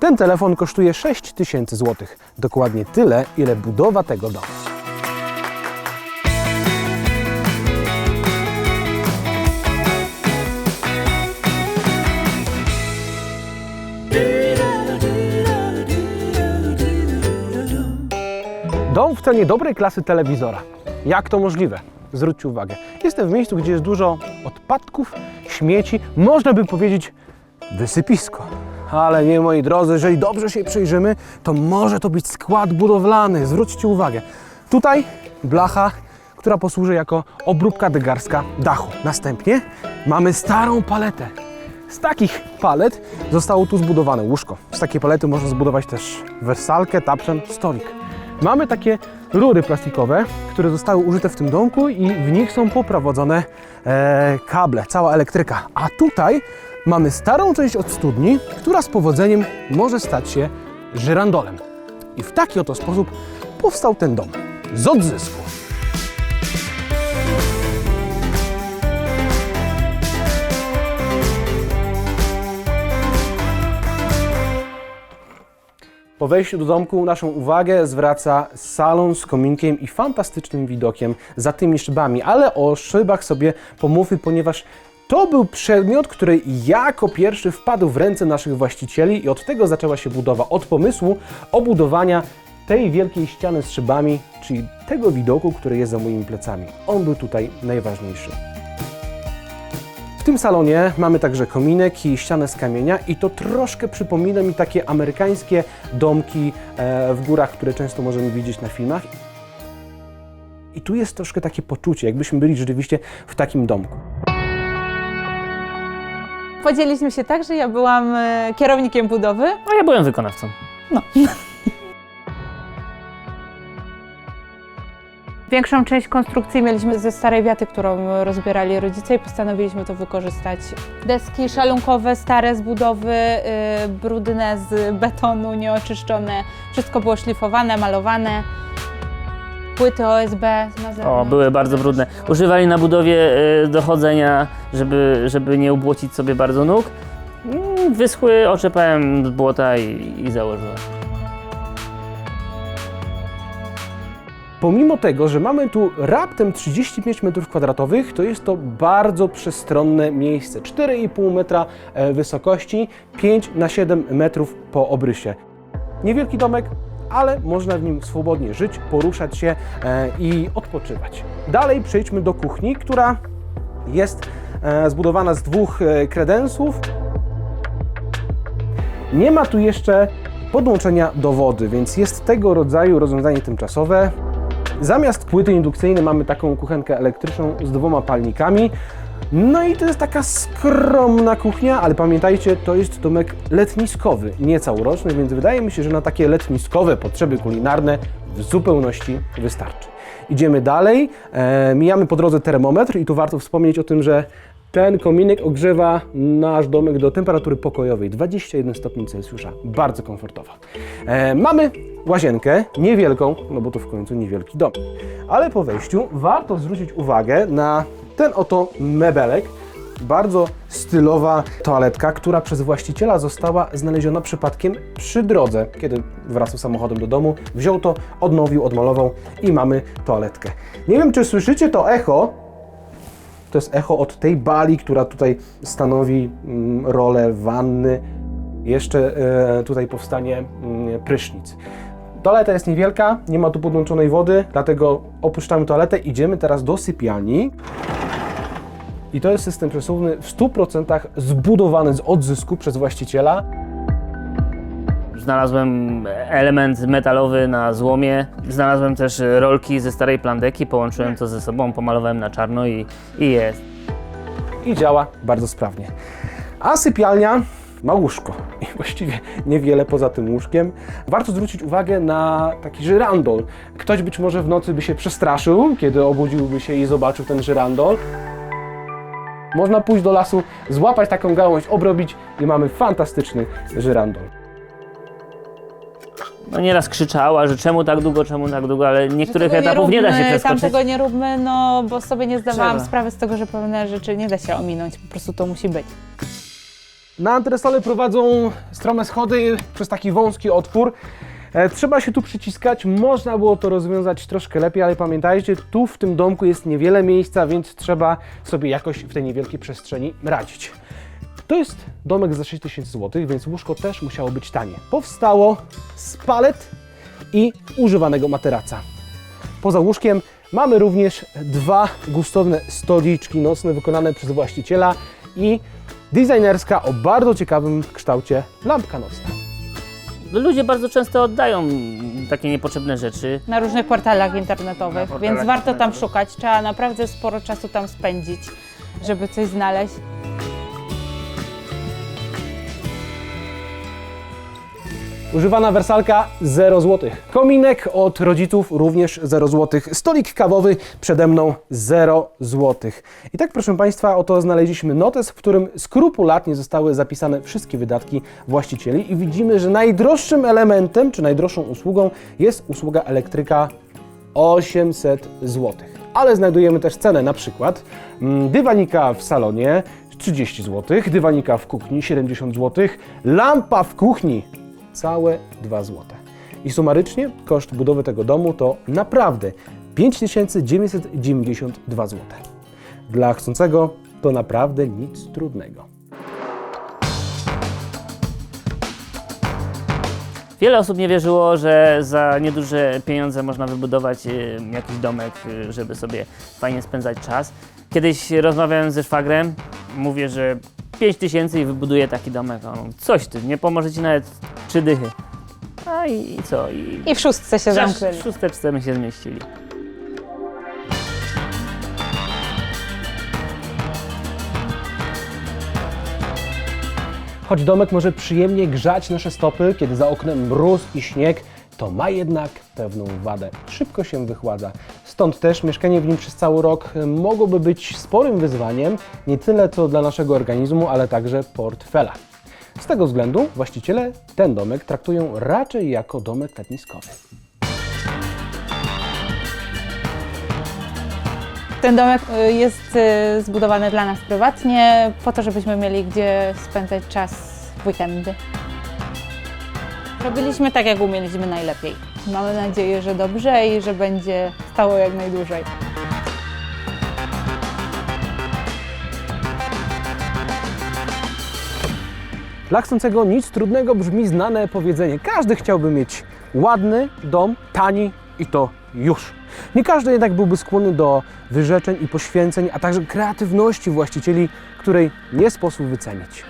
Ten telefon kosztuje 6 tysięcy złotych. Dokładnie tyle, ile budowa tego domu. Dom w cenie dobrej klasy telewizora. Jak to możliwe? Zwróćcie uwagę. Jestem w miejscu, gdzie jest dużo odpadków, śmieci, można by powiedzieć wysypisko. Ale nie, moi drodzy, jeżeli dobrze się przyjrzymy, to może to być skład budowlany. Zwróćcie uwagę. Tutaj blacha, która posłuży jako obróbka degarska dachu. Następnie mamy starą paletę. Z takich palet zostało tu zbudowane łóżko. Z takiej palety można zbudować też wersalkę, tapczan, stolik. Mamy takie rury plastikowe, które zostały użyte w tym domku i w nich są poprowadzone e, kable, cała elektryka. A tutaj mamy starą część od studni, która z powodzeniem może stać się żyrandolem. I w taki oto sposób powstał ten dom. Z odzysku. Po wejściu do domku naszą uwagę zwraca salon z kominkiem i fantastycznym widokiem za tymi szybami, ale o szybach sobie pomówmy, ponieważ to był przedmiot, który jako pierwszy wpadł w ręce naszych właścicieli i od tego zaczęła się budowa, od pomysłu obudowania tej wielkiej ściany z szybami, czyli tego widoku, który jest za moimi plecami. On był tutaj najważniejszy. W tym salonie mamy także kominek i ścianę z kamienia i to troszkę przypomina mi takie amerykańskie domki e, w górach, które często możemy widzieć na filmach. I tu jest troszkę takie poczucie, jakbyśmy byli rzeczywiście w takim domku. Podzieliliśmy się tak, że ja byłam e, kierownikiem budowy, A ja byłem wykonawcą. Większą część konstrukcji mieliśmy ze starej wiaty, którą rozbierali rodzice i postanowiliśmy to wykorzystać. Deski szalunkowe, stare z budowy, yy, brudne z betonu, nieoczyszczone. Wszystko było szlifowane, malowane. Płyty OSB na zewnątrz. O, były bardzo brudne. Używali na budowie y, dochodzenia, żeby, żeby nie ubłocić sobie bardzo nóg. Mm, Wyschły, oczepałem z błota i, i założyłem. Pomimo tego, że mamy tu raptem 35 m2, to jest to bardzo przestronne miejsce. 4,5 metra e, wysokości, 5 na 7 metrów po obrysie. Niewielki domek, ale można w nim swobodnie żyć, poruszać się e, i odpoczywać. Dalej przejdźmy do kuchni, która jest e, zbudowana z dwóch e, kredensów. Nie ma tu jeszcze podłączenia do wody, więc jest tego rodzaju rozwiązanie tymczasowe. Zamiast płyty indukcyjnej mamy taką kuchenkę elektryczną z dwoma palnikami. No i to jest taka skromna kuchnia, ale pamiętajcie, to jest domek letniskowy, nie całoroczny, więc wydaje mi się, że na takie letniskowe potrzeby kulinarne w zupełności wystarczy. Idziemy dalej, e, mijamy po drodze termometr i tu warto wspomnieć o tym, że ten kominek ogrzewa nasz domek do temperatury pokojowej 21 stopni Celsjusza. Bardzo komfortowo. E, mamy łazienkę, niewielką, no bo to w końcu niewielki dom. Ale po wejściu warto zwrócić uwagę na ten oto mebelek. Bardzo stylowa toaletka, która przez właściciela została znaleziona przypadkiem przy drodze. Kiedy wracał samochodem do domu, wziął to, odnowił, odmalował i mamy toaletkę. Nie wiem, czy słyszycie to echo, to jest echo od tej bali, która tutaj stanowi mm, rolę wanny. Jeszcze e, tutaj powstanie mm, prysznic. Toaleta jest niewielka, nie ma tu podłączonej wody, dlatego opuszczamy toaletę. Idziemy teraz do sypialni. I to jest system przesuwny w 100% zbudowany z odzysku przez właściciela. Znalazłem element metalowy na złomie. Znalazłem też rolki ze starej plandeki, połączyłem to ze sobą, pomalowałem na czarno i, i jest. i działa bardzo sprawnie. A sypialnia ma łóżko i właściwie niewiele poza tym łóżkiem. Warto zwrócić uwagę na taki żyrandol. Ktoś być może w nocy by się przestraszył, kiedy obudziłby się i zobaczył ten żyrandol. Można pójść do lasu, złapać taką gałąź, obrobić i mamy fantastyczny żyrandol. No nieraz krzyczała, że czemu tak długo, czemu tak długo, ale niektórych Tego etapów nie da się róbmy, przeskoczyć. Tamtego nie róbmy, no bo sobie nie zdawałam Trzeba. sprawy z tego, że pewne rzeczy nie da się ominąć, po prostu to musi być. Na antresoly prowadzą strome schody przez taki wąski otwór. E, Trzeba się tu przyciskać, można było to rozwiązać troszkę lepiej, ale pamiętajcie, tu w tym domku jest niewiele miejsca, więc trzeba sobie jakoś w tej niewielkiej przestrzeni radzić. To jest domek za 6000 zł, więc łóżko też musiało być tanie. Powstało z palet i używanego materaca. Poza łóżkiem mamy również dwa gustowne stoliczki nocne wykonane przez właściciela i designerska o bardzo ciekawym kształcie lampka nocna. Ludzie bardzo często oddają takie niepotrzebne rzeczy. Na różnych portalach internetowych, Na portalach więc warto tam internetowych. szukać. Trzeba naprawdę sporo czasu tam spędzić, żeby coś znaleźć. Używana wersalka 0 zł. Kominek od rodziców również 0 zł. Stolik kawowy przede mną 0 zł. I tak proszę Państwa, oto znaleźliśmy notes, w którym skrupulatnie zostały zapisane wszystkie wydatki właścicieli i widzimy, że najdroższym elementem czy najdroższą usługą jest usługa elektryka 800 zł. Ale znajdujemy też cenę na przykład mm, dywanika w salonie 30 zł, dywanika w kuchni 70 zł, lampa w kuchni całe 2 zł. I sumarycznie koszt budowy tego domu to naprawdę 5992 zł. Dla chcącego to naprawdę nic trudnego. Wiele osób nie wierzyło, że za nieduże pieniądze można wybudować y, jakiś domek, y, żeby sobie fajnie spędzać czas. Kiedyś rozmawiałem ze szwagrem, mówię, że 5 tysięcy i wybuduję taki domek. A On mówi, coś ty, nie pomoże ci nawet trzy dychy. A i, i co? I, I w szóstce się w zamknęli. szósteczce my się zmieścili. Choć domek może przyjemnie grzać nasze stopy, kiedy za oknem mróz i śnieg, to ma jednak pewną wadę. Szybko się wychładza. Stąd też mieszkanie w nim przez cały rok mogłoby być sporym wyzwaniem, nie tyle co dla naszego organizmu, ale także portfela. Z tego względu właściciele ten domek traktują raczej jako domek letniskowy. Ten domek y, jest y, zbudowany dla nas prywatnie, po to, żebyśmy mieli gdzie spędzać czas w weekendy. Robiliśmy tak, jak umieliśmy najlepiej. Mamy nadzieję, że dobrze i że będzie stało jak najdłużej. Dla chcącego nic trudnego brzmi znane powiedzenie. Każdy chciałby mieć ładny dom, tani i to już. Nie każdy jednak byłby skłonny do wyrzeczeń i poświęceń, a także kreatywności właścicieli, której nie sposób wycenić.